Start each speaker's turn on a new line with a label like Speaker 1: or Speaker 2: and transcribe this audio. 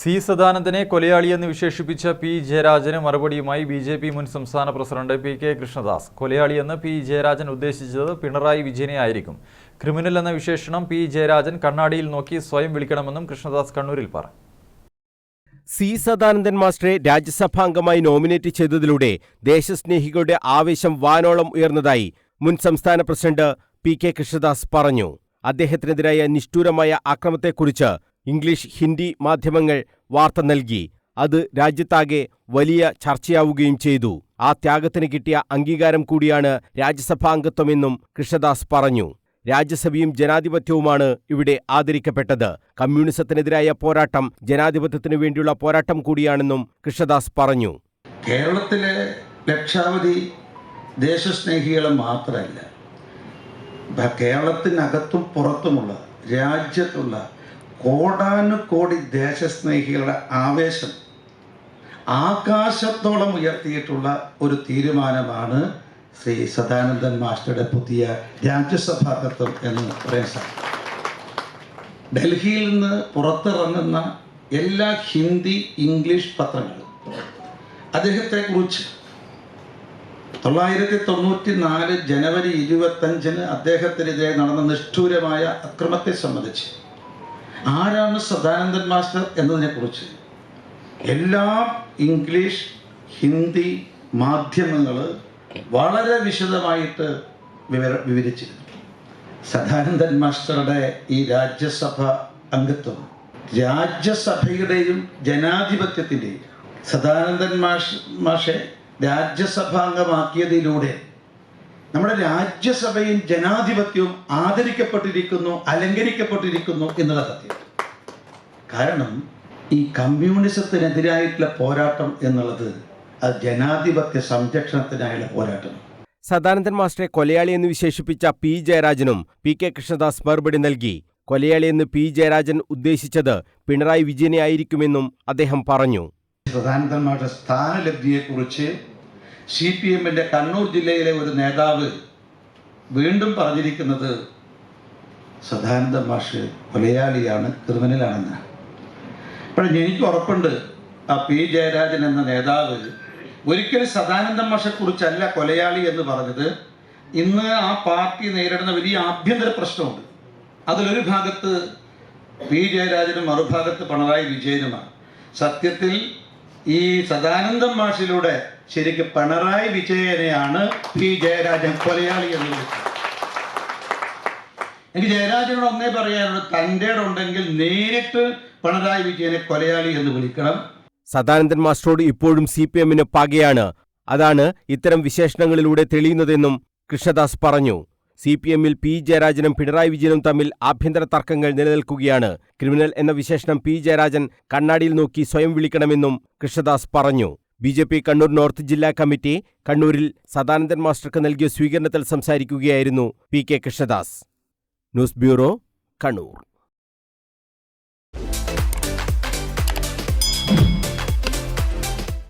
Speaker 1: C സദാനന്ദനെ കൊലയാളിയെന്ന് വിശേഷിപ്പിച്ച P ജയരാജന് മറുപടിയുമായി B J P മുൻ സംസ്ഥാന പ്രസിഡന്റ് പി കെ കൃഷ്ണദാസ്. കൊലയാളിയെന്ന് പി ജയരാജൻ ഉദ്ദേശിച്ചത് പിണറായി വിജയനെ ആയിരിക്കും. ക്രിമിനൽ എന്ന വിശേഷണം പി ജയരാജൻ കണ്ണാടിയിൽ നോക്കി സ്വയം വിളിക്കണമെന്നും കൃഷ്ണദാസ് കണ്ണൂരിൽ പറഞ്ഞു.
Speaker 2: സി സദാനന്ദൻ മാസ്റ്ററെ രാജ്യസഭാംഗമായി നോമിനേറ്റ് ചെയ്തതിലൂടെ ദേശസ്നേഹികളുടെ ആവേശം വാനോളം ഉയർന്നതായി മുൻ സംസ്ഥാന പ്രസിഡന്റ് പി കെ കൃഷ്ണദാസ് പറഞ്ഞു. അദ്ദേഹത്തിനെതിരായ നിഷ്ഠൂരമായ ആക്രമത്തെക്കുറിച്ച് ഇംഗ്ലീഷ് ഹിന്ദി മാധ്യമങ്ങൾ വാർത്ത നൽകി. അത് രാജ്യത്താകെ വലിയ ചർച്ചയാവുകയും ചെയ്തു. ആ ത്യാഗത്തിന് കിട്ടിയ അംഗീകാരം കൂടിയാണ് രാജ്യസഭാംഗത്വമെന്നും കൃഷ്ണദാസ് പറഞ്ഞു. രാജ്യസഭയും ജനാധിപത്യവുമാണ് ഇവിടെ ആദരിക്കപ്പെട്ടത്. കമ്മ്യൂണിസത്തിനെതിരായ പോരാട്ടം ജനാധിപത്യത്തിനു വേണ്ടിയുള്ള പോരാട്ടം കൂടിയാണെന്നും കൃഷ്ണദാസ് പറഞ്ഞു.
Speaker 3: കേരളത്തിലെ ലക്ഷാവധി ദേശസ്നേഹികൾ മാത്രമല്ല കേരളത്തിനകത്തും പുറത്തുമുള്ള രാജ്യത്തുള്ള കോടാനുകോടി ദേശസ്നേഹികളുടെ ആവേശം ആകാശത്തോളം ഉയർത്തിയിട്ടുള്ള ഒരു തീരുമാനമാണ് ശ്രീ സദാനന്ദൻ മാസ്റ്ററുടെ പുതിയ രാജ്യസഭാ തത്വം എന്ന് പറയാൻ സാധിക്കും. ഡൽഹിയിൽ നിന്ന് പുറത്തിറങ്ങുന്ന എല്ലാ ഹിന്ദി ഇംഗ്ലീഷ് പത്രങ്ങളും അദ്ദേഹത്തെക്കുറിച്ച് തൊള്ളായിരത്തി തൊണ്ണൂറ്റി നാല് ജനുവരി ഇരുപത്തഞ്ചിന് അദ്ദേഹത്തിനെതിരെ നടന്ന നിഷ്ഠൂരമായ അക്രമത്തെ സംബന്ധിച്ച് ആരാണ് സദാനന്ദൻ മാസ്റ്റർ എന്നതിനെക്കുറിച്ച്? എല്ലാ ഇംഗ്ലീഷ് ഹിന്ദി മാധ്യമങ്ങൾ വളരെ വിശദമായിട്ട് വിവര വിവരിച്ചിരുന്നു. സദാനന്ദൻ മാസ്റ്ററുടെ ഈ രാജ്യസഭ അംഗത്വം രാജ്യസഭയുടെയും ജനാധിപത്യത്തിന്റെയും സദാനന്ദൻ മാഷ് മാഷെ രാജ്യസഭാംഗമാക്കിയതിലൂടെ നമ്മുടെ രാജ്യസഭയും ജനാധിപത്യവും ആദരിക്കപ്പെട്ടിരിക്കുന്നു അലങ്കരിക്കപ്പെട്ടിരിക്കുന്നു എന്നുള്ള സത്യം. കാരണം ഈ കമ്മ്യൂണിസത്തിനെതിരായിട്ടുള്ള പോരാട്ടം എന്നുള്ളത് അത് ജനാധിപത്യ സംരക്ഷണത്തിനായുള്ള പോരാട്ടം.
Speaker 2: സദാനന്ദൻ മാസ്റ്ററെ കൊലയാളി എന്ന് വിശേഷിപ്പിച്ച പി ജയരാജനും പി കെ കൃഷ്ണദാസ് മറുപടി നൽകി. കൊലയാളി എന്ന് പി ജയരാജൻ ഉദ്ദേശിച്ചത് പിണറായി വിജയനെ ആയിരിക്കുമെന്നും അദ്ദേഹം പറഞ്ഞു.
Speaker 3: സദാനന്ദന്മാരുടെ സ്ഥാനലബ്ധിയെക്കുറിച്ച് സി പി എമ്മിന്റെ കണ്ണൂർ ജില്ലയിലെ ഒരു നേതാവ് വീണ്ടും പറഞ്ഞിരിക്കുന്നത് സദാനന്ദ മാഷ് കൊലയാളിയാണ് ക്രിമിനലാണെന്നാണ് അപ്പോഴും എനിക്ക് ഉറപ്പുണ്ട് ആ പി ജയരാജൻ എന്ന നേതാവ് ഒരിക്കലും സദാനന്ദ മാഷെക്കുറിച്ചല്ല കൊലയാളി എന്ന് പറഞ്ഞത്. ഇന്ന് ആ പാർട്ടി നേരിടുന്ന വലിയ ആഭ്യന്തര പ്രശ്നമുണ്ട്. അതിലൊരു ഭാഗത്ത് പി ജയരാജനും മറുഭാഗത്ത് പിണറായി വിജയനുമാണ്. സത്യത്തിൽ ഈ സദാനന്ദം മാഷിലൂടെ ശരിക്കും പിണറായി വിജയനെയാണ് പി ജയരാജൻ കൊലയാളി എന്ന് വിളിച്ചത്. എനിക്ക് ജയരാജനോട് ഒന്നേ പറയാനുള്ളൂ തന്റെ ഉണ്ടെങ്കിൽ നേരിട്ട് പിണറായി വിജയനെ കൊലയാളി എന്ന് വിളിക്കണം.
Speaker 2: സദാനന്ദൻ മാസ്റ്ററോട് ഇപ്പോഴും സി പി എമ്മിന് പകയാണ് അതാണ് ഇത്തരം വിശേഷണങ്ങളിലൂടെ തെളിയുന്നതെന്നും കൃഷ്ണദാസ് പറഞ്ഞു. സി പി എമ്മിൽ പി ജയരാജനും പിണറായി വിജയനും തമ്മിൽ ആഭ്യന്തര തർക്കങ്ങൾ നിലനിൽക്കുകയാണ്. ക്രിമിനൽ എന്ന വിശേഷണം പി ജയരാജൻ കണ്ണാടിയിൽ നോക്കി സ്വയം വിളിക്കണമെന്നും കൃഷ്ണദാസ് പറഞ്ഞു. B J P Kannur north ജില്ലാ കമ്മിറ്റി കണ്ണൂരിൽ സദാനന്ദൻ മാസ്റ്റർക്ക് നൽകിയ സ്വീകരണത്തിൽ സംസാരിക്കുകയായിരുന്നു P K Krishnadas. News bureau Kannur.